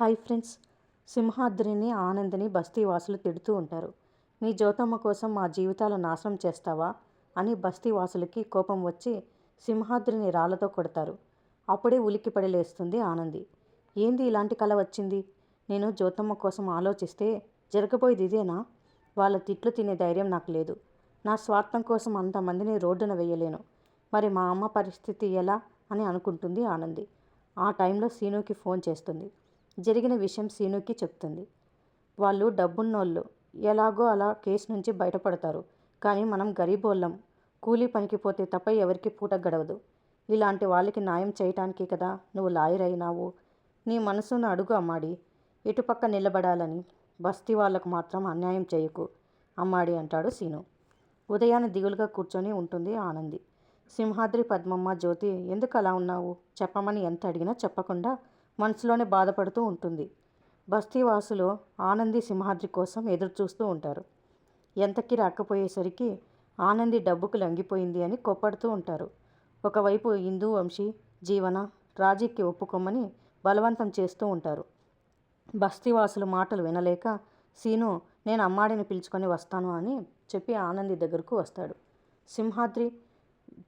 Hi friends. సింహాద్రిని ఆనందిని బస్తీ వాసులు తిడుతూ ఉంటారు. నీ జ్యోతమ్మ కోసం మా జీవితాలు నాశనం చేస్తావా? అని బస్తీ వాసులకి కోపం వచ్చి సింహాద్రిని రాళ్ళతో కొడతారు. అప్పుడే ఉలిక్కిపడి లేస్తుంది ఆనంది. ఏంది ఇలాంటి కళ వచ్చింది? నేను జ్యోతమ్మ కోసం ఆలోచిస్తే జరగబోయేది ఇదేనా? వాళ్ళ తిట్లు తినే ధైర్యం నాకు లేదు. నా స్వార్థం కోసం అంతమందిని రోడ్డున వేయలేను. మరి మా అమ్మ పరిస్థితి ఎలా? అని అనుకుంటుంది ఆనంది. ఆ టైంలో సీనుకి ఫోన్ చేస్తుంది. జరిగిన విషయం సీనుకి చెప్తుంది. వాళ్ళు డబ్బున్నోళ్ళు. ఎలాగో అలా కేసు నుంచి బయటపడతారు. కానీ మనం గరీబోళ్ళం. కూలీ పనికి పోతే తప్ప ఎవరికి పూట గడవదు. ఇలాంటి వాళ్ళకి న్యాయం చేయటానికి కదా నువ్వు లాయర్ అయినావు. నీ మనసును అడుగు అమ్మాడి. ఇటుపక్క నిలబడాలని. బస్తీ వాళ్ళకు మాత్రం అన్యాయం చేయకు. అమ్మాడి అంటాడు సీను. ఉదయాన్నే దిగులుగా కూర్చొని ఉంటుంది ఆనంది. సింహాద్రి పద్మమ్మ జ్యోతి ఎందుకు అలా ఉన్నావు? చెప్పమని ఎంత అడిగినా చెప్పకుండా మనసులోనే బాధపడుతూ ఉంటుంది. బస్తీవాసులు ఆనంది సింహాద్రి కోసం ఎదురు చూస్తూ ఉంటారు. ఎంతకి రాకపోయేసరికి ఆనంది డబ్బుకు లొంగిపోయింది అని కొప్పడుతూ ఉంటారు. ఒకవైపు హిందూ వంశీ జీవన రాజీకి ఒప్పుకోమని బలవంతం చేస్తూ ఉంటారు. బస్తీవాసుల మాటలు వినలేక సీను నేను అమ్మాడిని పిలుచుకొని వస్తాను అని చెప్పి ఆనంది దగ్గరకు వస్తాడు. సింహాద్రి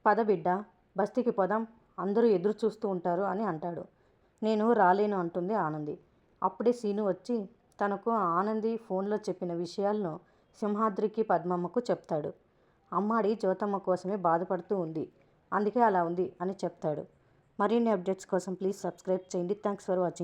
పద బిడ్డ బస్తీకి పదం అందరూ ఎదురు చూస్తూ ఉంటారు అని అంటాడు. నేను రాలేను అంటుంది ఆనంది. అప్పుడే సీను వచ్చి తనకు ఆనంది ఫోన్లో చెప్పిన విషయాలను సింహాద్రికి పద్మమ్మకు చెప్తాడు. అమ్మాడి జ్యోతమ్మ కోసమే బాధపడుతూ ఉంది. అందుకే అలా ఉంది అని చెప్తాడు. మరిన్ని అప్డేట్స్ కోసం ప్లీజ్ సబ్స్క్రైబ్ చేయండి. Thanks for watching.